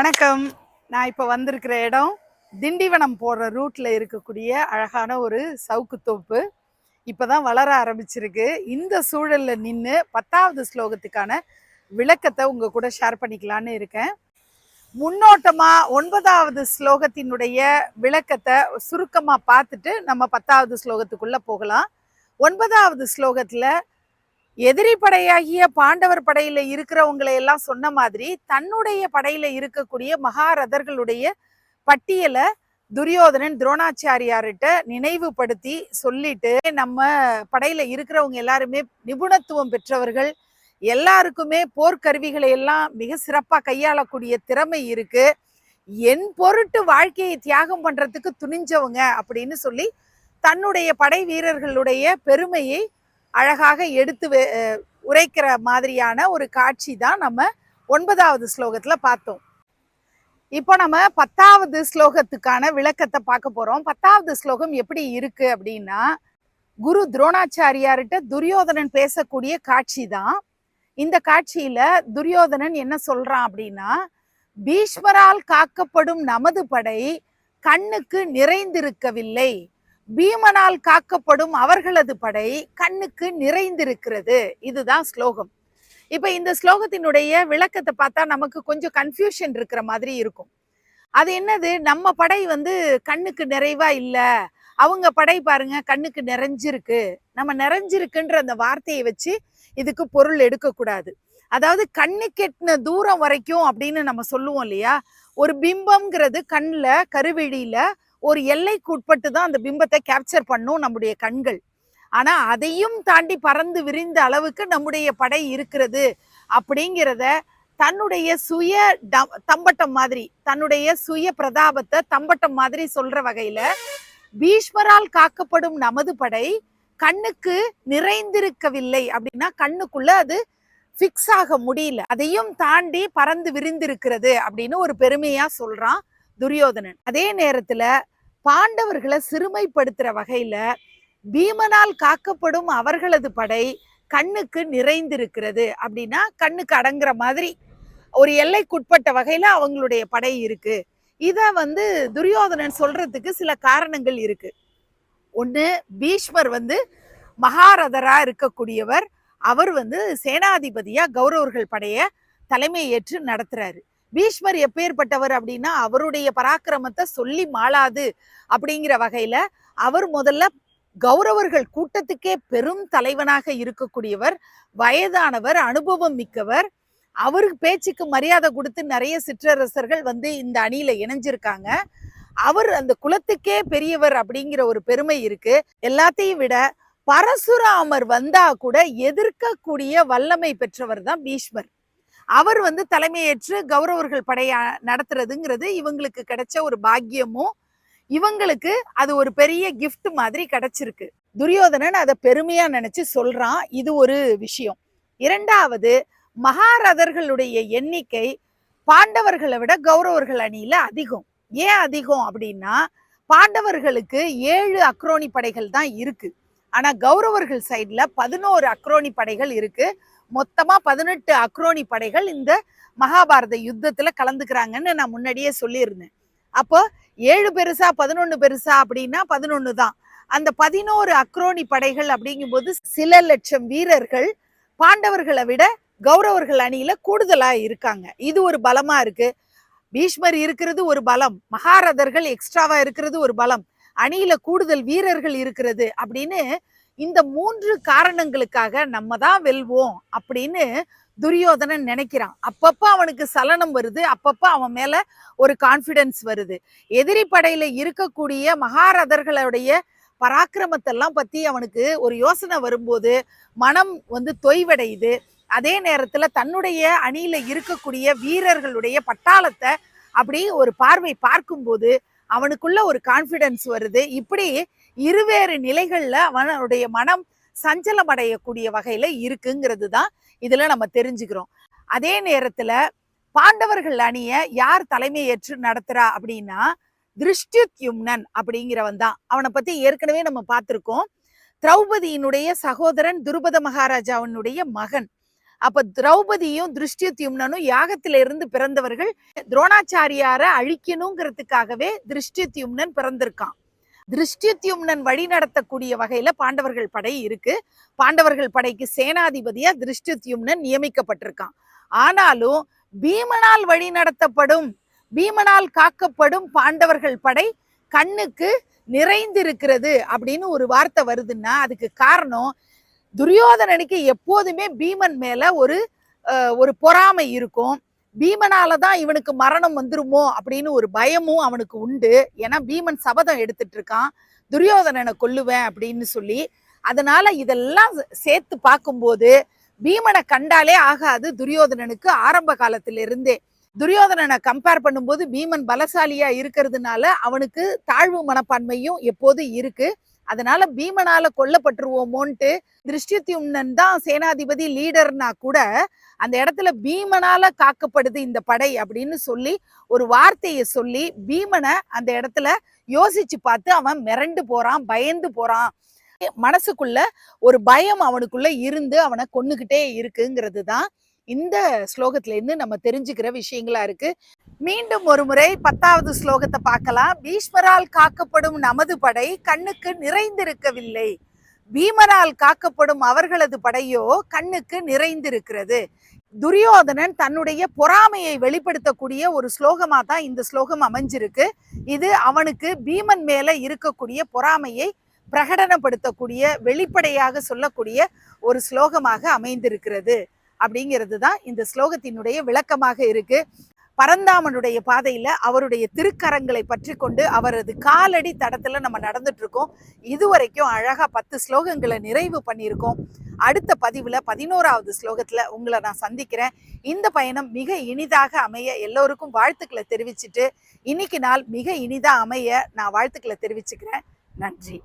வணக்கம். நான் இப்போ வந்திருக்கிற இடம் திண்டிவனம் போகிற ரூட்டில் இருக்கக்கூடிய அழகான ஒரு சவுக்கு தோப்பு. இப்போதான் வளர ஆரம்பிச்சிருக்கு. இந்த சூழலில் நின்று பத்தாவது ஸ்லோகத்துக்கான விளக்கத்தை உங்கள் கூட ஷேர் பண்ணிக்கலான்னு இருக்கேன். முன்னோட்டமாக ஒன்பதாவது ஸ்லோகத்தினுடைய விளக்கத்தை சுருக்கமாக பார்த்துட்டு நம்ம பத்தாவது ஸ்லோகத்துக்குள்ளே போகலாம். ஒன்பதாவது ஸ்லோகத்தில் எதிரி படையாகிய பாண்டவர் படையில இருக்கிறவங்களை எல்லாம் சொன்ன மாதிரி தன்னுடைய படையில இருக்கக்கூடிய மகாரதர்களுடைய பட்டியலை துரியோதனன் துரோணாச்சாரியார்கிட்ட நினைவுபடுத்தி சொல்லிட்டு நம்ம படையில இருக்கிறவங்க எல்லாருமே நிபுணத்துவம் பெற்றவர்கள். எல்லாருக்குமே போர்க்கருவிகளை எல்லாம் மிக சிறப்பாக கையாளக்கூடிய திறமை இருக்கு. என் பொருட்டு வாழ்க்கையை தியாகம் பண்றதுக்கு துணிஞ்சவங்க அப்படின்னு சொல்லி தன்னுடைய படை வீரர்களுடைய பெருமையை அழகாக எடுத்து உரைக்கிற மாதிரியான ஒரு காட்சி தான் நம்ம ஒன்பதாவது ஸ்லோகத்தில் பார்த்தோம். இப்போ நம்ம பத்தாவது ஸ்லோகத்துக்கான விளக்கத்தை பார்க்க போகிறோம் பத்தாவது ஸ்லோகம் எப்படி இருக்கு அப்படின்னா குரு துரோணாச்சாரியார்கிட்ட துரியோதனன் பேசக்கூடிய காட்சி தான். இந்த காட்சியில துரியோதனன் என்ன சொல்றான் அப்படின்னா பீஷ்மரால் காக்கப்படும் நமது படை கண்ணுக்கு நிறைந்திருக்கவில்லை. பீமனால் காக்கப்படும் அவர்களது படை கண்ணுக்கு நிறைந்திருக்கிறது. இதுதான் ஸ்லோகம். இப்ப இந்த ஸ்லோகத்தினுடைய விளக்கத்தை பார்த்தா நமக்கு கொஞ்சம் கன்ஃபியூஷன் இருக்கிற மாதிரி இருக்கும். அது என்னது? நம்ம படை வந்து கண்ணுக்கு நிறைவா இல்லை? அவங்க படை பாருங்க கண்ணுக்கு நிறைஞ்சிருக்கு. நம்ம நிறைஞ்சிருக்குன்ற அந்த வார்த்தையை வச்சு இதுக்கு பொருள் எடுக்கக்கூடாது. அதாவது கண்ணு கெட்டின தூரம் வரைக்கும் அப்படின்னு நம்ம சொல்லுவோம் இல்லையா? ஒரு பிம்பம்ங்கிறது கண்ணில் கருவிழியில ஒரு எல்லைக்குட்பட்டு தான் அந்த பிம்பத்தை கேப்சர் பண்ணும் நம்முடைய கண்கள். ஆனா அதையும் தாண்டி பறந்து விரிந்த அளவுக்கு நம்முடைய படை இருக்கிறது அப்படிங்கிறத தன்னுடைய சுய ட- தம்பட்டம் மாதிரி தன்னுடைய சுய பிரதாபத்தை தம்பட்டம் மாதிரி சொல்ற வகையில பீஷ்மரால் காக்கப்படும் நமது படை கண்ணுக்கு நிறைந்திருக்கவில்லை அப்படின்னா கண்ணுக்குள்ள அது ஃபிக்ஸ் ஆக முடியல. அதையும் தாண்டி பறந்து விரிந்திருக்கிறது அப்படின்னு ஒரு பெருமையா சொல்றான் துரியோதனன். அதே நேரத்துல பாண்டவர்களை சிறுமைப்படுத்துற வகையில பீமனால் காக்கப்படும் அவர்களது படை கண்ணுக்கு நிறைந்திருக்கிறது அப்படின்னா கண்ணுக்கு அடங்குற மாதிரி ஒரு எல்லைக்குட்பட்ட வகையில அவங்களுடைய படை இருக்கு. இதை வந்து துரியோதனன் சொல்றதுக்கு சில காரணங்கள் இருக்கு. ஒன்று பீஷ்மர் வந்து மகாரதரா இருக்கக்கூடியவர். அவர் வந்து சேனாதிபதியா கௌரவர்கள் படைய தலைமை ஏற்று நடத்துறாரு. பீஷ்மர் எப்பேற்பட்டவர் அப்படின்னா அவருடைய பராக்கிரமத்தை சொல்லி மாளாது அப்படிங்கிற வகையில அவர் முதல்ல கௌரவர்கள் கூட்டத்துக்கே பெரும் தலைவனாக இருக்கக்கூடியவர் வயதானவர் அனுபவம் மிக்கவர். அவருக்கு பேச்சுக்கு மரியாதை கொடுத்து நிறைய சிற்றரசர்கள் வந்து இந்த அணியில இணைஞ்சிருக்காங்க. அவர் அந்த குலத்துக்கே பெரியவர் அப்படிங்கிற ஒரு பெருமை இருக்கு. எல்லாத்தையும் விட பரசுராமர் வந்தா கூட எதிர்க்கக்கூடிய வல்லமை பெற்றவர் தான் பீஷ்மர். அவர் வந்து தலைமையேற்று கௌரவர்கள் படைய நடத்துறதுங்கிறது இவங்களுக்கு கிடைச்ச ஒரு பாக்கியமும் இவங்களுக்கு அது ஒரு பெரிய கிஃப்ட் மாதிரி கிடைச்சிருக்கு. துரியோதனன் அதை பெருமையா நினைச்சு சொல்றான். இது ஒரு விஷயம். இரண்டாவது மகாரதர்களுடைய எண்ணிக்கை பாண்டவர்களை விட கௌரவர்கள் அணியில அதிகம். ஏன் அதிகம் அப்படின்னா பாண்டவர்களுக்கு ஏழு அக்ரோனி படைகள் தான் இருக்கு. ஆனால் கௌரவர்கள் சைடில் பதினோரு அக்ரோனி படைகள் இருக்குது மொத்தமாக பதினெட்டு அக்ரோனி படைகள் இந்த மகாபாரத யுத்தத்தில் கலந்துக்கிறாங்கன்னு நான் முன்னாடியே சொல்லியிருந்தேன். அப்போ ஏழு பெருசா பதினொன்று பெருசா அப்படின்னா பதினொன்று தான். அந்த பதினோரு அக்ரோனி படைகள் அப்படிங்கும்போது சில லட்சம் வீரர்கள் பாண்டவர்களை விட கௌரவர்கள் அணியில கூடுதலா இருக்காங்க. இது ஒரு பலமா இருக்கு. பீஷ்மர் இருக்கிறது ஒரு பலம். மகாரதர்கள் எக்ஸ்ட்ராவா இருக்கிறது ஒரு பலம். அணியில கூடுதல் வீரர்கள் இருக்கிறது அப்படின்னு இந்த மூன்று காரணங்களுக்காக நம்ம தான் வெல்வோம் அப்படின்னு துரியோதனன் நினைக்கிறான். அப்பப்ப அவனுக்கு சலனம் வருது அப்பப்ப அவன் மேல ஒரு கான்ஃபிடென்ஸ் வருது. எதிரி படையில இருக்கக்கூடிய மகாரதர்களுடைய பராக்கிரமத்தெல்லாம் பத்தி அவனுக்கு ஒரு யோசனை வரும்போது மனம் வந்து தொய்வடையுது. அதே நேரத்துல தன்னுடைய அணியில இருக்கக்கூடிய வீரர்களுடைய பட்டாளத்தை அப்படி ஒரு பார்வை பார்க்கும்போது அவனுக்குள்ள ஒரு கான்ஃபிடன்ஸ் வருது. இப்படி இருவேறு நிலைகள்ல அவனுடைய மனம் சஞ்சலம் அடையக்கூடிய வகையில இருக்குங்கிறது தான் இதுல நம்ம தெரிஞ்சுக்கிறோம். அதே நேரத்துல பாண்டவர்கள் அணிய யார் தலைமை ஏற்று நடத்துறா அப்படின்னா திருஷ்டியும்னன் அப்படிங்கிறவன் தான். அவனை பத்தி ஏற்கனவே நம்ம பார்த்திருக்கோம். திரௌபதியினுடைய சகோதரன் துருபத மகாராஜாவினுடைய மகன். அப்ப திரௌபதியும் திருஷ்டித்யும்னனும் யாகத்தில இருந்து பிறந்தவர்கள் துரோணாச்சாரியார அழிக்கணுங்கிறதுக்காகவே திருஷ்டித்யும்னன் பிறந்திருக்கான். திருஷ்டித்யும்னன் வழி நடத்தக்கூடிய வகையில பாண்டவர்கள் படை இருக்கு. பாண்டவர்கள் படைக்கு சேனாதிபதியா திருஷ்டித்யும்னன் நியமிக்கப்பட்டிருக்கான். ஆனாலும் பீமனால் வழி நடத்தப்படும் பீமனால் காக்கப்படும் பாண்டவர்கள் படை கண்ணுக்கு நிறைந்திருக்கிறது அப்படின்னு ஒரு வார்த்தை வருதுன்னா அதுக்கு காரணம் துரியோதனனுக்கு எப்போதுமே பீமன் மேல ஒரு ஒரு பொறாமை இருக்கும். பீமனால தான் இவனுக்கு மரணம் வந்துருமோ அப்படின்னு ஒரு பயமும் அவனுக்கு உண்டு. ஏன்னா பீமன் சபதம் எடுத்துட்டு இருக்கான் துரியோதனனை கொல்லுவேன் அப்படின்னு சொல்லி. அதனால இதெல்லாம் சேர்த்து பார்க்கும்போது பீமனை கண்டாலே ஆகாது துரியோதனனுக்கு ஆரம்ப காலத்திலிருந்தே. துரியோதனனை கம்பேர் பண்ணும்போது பீமன் பலசாலியா இருக்கிறதுனால அவனுக்கு தாழ்வு மனப்பான்மையும் எப்போதும் இருக்கு. அதனால பீமனால கொல்லப்பட்டுருவோமோன்ட்டு திருஷ்டித்யும்னன் தான் சேனாதிபதி லீடர்னா கூட அந்த இடத்துல பீமனால காக்கப்படுது இந்த படை அப்படின்னு சொல்லி ஒரு வார்த்தையை சொல்லி பீமனை அந்த இடத்துல யோசிச்சு பார்த்து அவன் மிரண்டு போறான் பயந்து போறான். மனசுக்குள்ள ஒரு பயம் அவனுக்குள்ள இருந்து அவனை கொன்னுகிட்டே இருக்குங்கிறது தான் இந்த ஸ்லோகத்திலேருந்து நம்ம தெரிஞ்சுக்கிற விஷயங்களா இருக்கு. மீண்டும் ஒரு முறை பத்தாவது ஸ்லோகத்தை பார்க்கலாம். பீஷ்மரால் காக்கப்படும் நமது படை கண்ணுக்கு நிறைந்திருக்கவில்லை. பீமரால் காக்கப்படும் அவர்களது படையோ கண்ணுக்கு நிறைந்திருக்கிறது. துரியோதனன் தன்னுடைய பொறாமையை வெளிப்படுத்தக்கூடிய ஒரு ஸ்லோகமாக தான் இந்த ஸ்லோகம் அமைஞ்சிருக்கு. இது அவனுக்கு பீமன் மேலே இருக்கக்கூடிய பொறாமையை பிரகடனப்படுத்தக்கூடிய வெளிப்படையாக சொல்லக்கூடிய ஒரு ஸ்லோகமாக அமைந்திருக்கிறது. அப்படிங்கிறது தான் இந்த ஸ்லோகத்தினுடைய விளக்கமாக இருக்கு. பரந்தாமனுடைய பாதையில அவருடைய திருக்கரங்களை பற்றி கொண்டு அவரது காலடி தடத்துல நம்ம நடந்துட்டு இருக்கோம். இதுவரைக்கும் அழகா பத்து ஸ்லோகங்களை நிறைவு பண்ணியிருக்கோம். அடுத்த பதிவுல பதினோராவது ஸ்லோகத்துல உங்களை நான் சந்திக்கிறேன். இந்த பயணம் மிக இனிதாக அமைய எல்லோருக்கும் வாழ்த்துக்களை தெரிவிச்சுட்டு இன்னைக்கு நாள் மிக இனிதா அமைய நான் வாழ்த்துக்களை தெரிவிச்சுக்கிறேன். நன்றி.